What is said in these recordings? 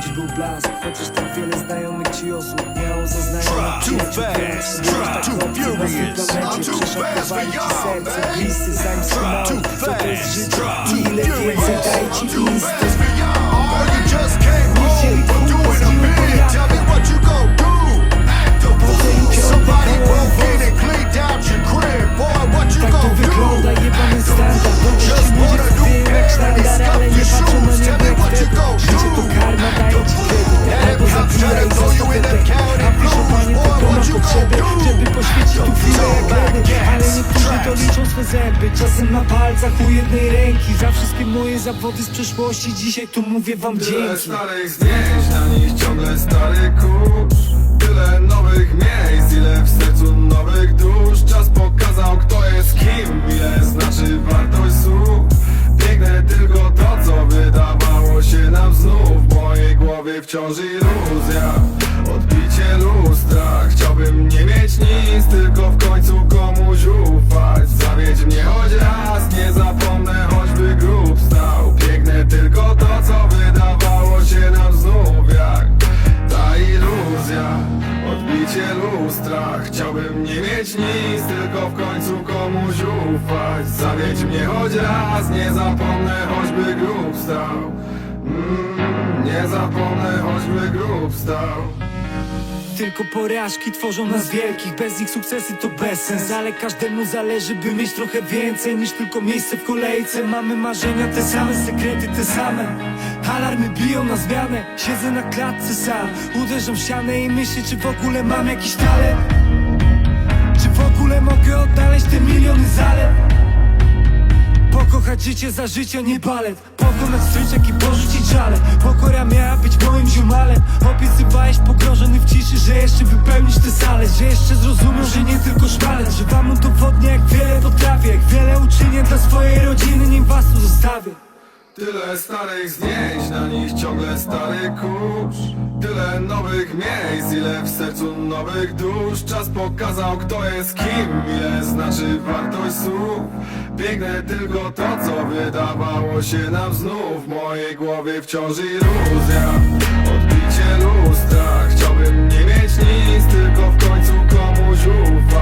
choć był blask Chociaż tak wiele znajomych ci osób miało za znajomych Too fast, try too furious. I'm too fast for y'all, man. Try too fast, try too furious. I'm too fast zęby Czasem na palcach u jednej ręki. Za wszystkie moje zawody z przeszłości Dzisiaj tu mówię wam Tyle dzięki. starych zdjęć, na nich ciągle stary kurz. Tyle nowych miejsc, ile w sercu nowych dusz. Czas pokazał kto jest kim, ile znaczy wartość słów. Piękne tylko to co wydawało się nam znów. W mojej głowie wciąż iluzja, odbicie lustra. Chciałbym nie mieć nic, tylko w końcu komuś ufać komuś ufać. Zawiedź mnie choć raz Nie zapomnę choćby grób stał. Mm, Nie zapomnę choćby grób stał. Tylko porażki tworzą nas wielkich. Bez nich sukcesy to bezsens Ale każdemu zależy by mieć trochę więcej Niż tylko miejsce w kolejce. Mamy marzenia te same, sekrety te same. Alarmy biją na zmianę. Siedzę na klatce sam. Uderzam w ścianę i myślę czy w ogóle mam jakiś talent? Czy w ogóle mogę Życie za życie, nie balet Pokonać stryczek i porzucić żale. Pokora miała być moim ziomalem. Obiecywałeś pogrążony w ciszy Że jeszcze wypełnisz tę salę. Że jeszcze zrozumiał, że nie tylko szmalec Że wam udowodnię jak wiele potrafię. Jak wiele uczynię dla swojej rodziny Nim was tu zostawię Tyle starych zdjęć, na nich ciągle stary kurz. Tyle nowych miejsc, ile w sercu nowych dusz. Czas pokazał kto jest kim, ile znaczy wartość słów. Piękne tylko to co wydawało się nam znów. W mojej głowie wciąż iluzja, odbicie lustra. Chciałbym nie mieć nic, tylko w końcu komuś ufać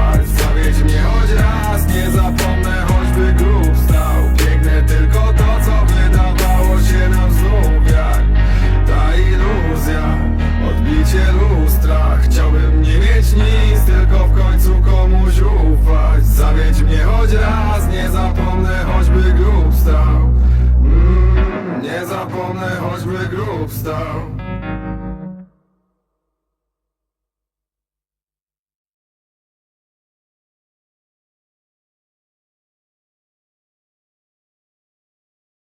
zapomnę choćby grób stał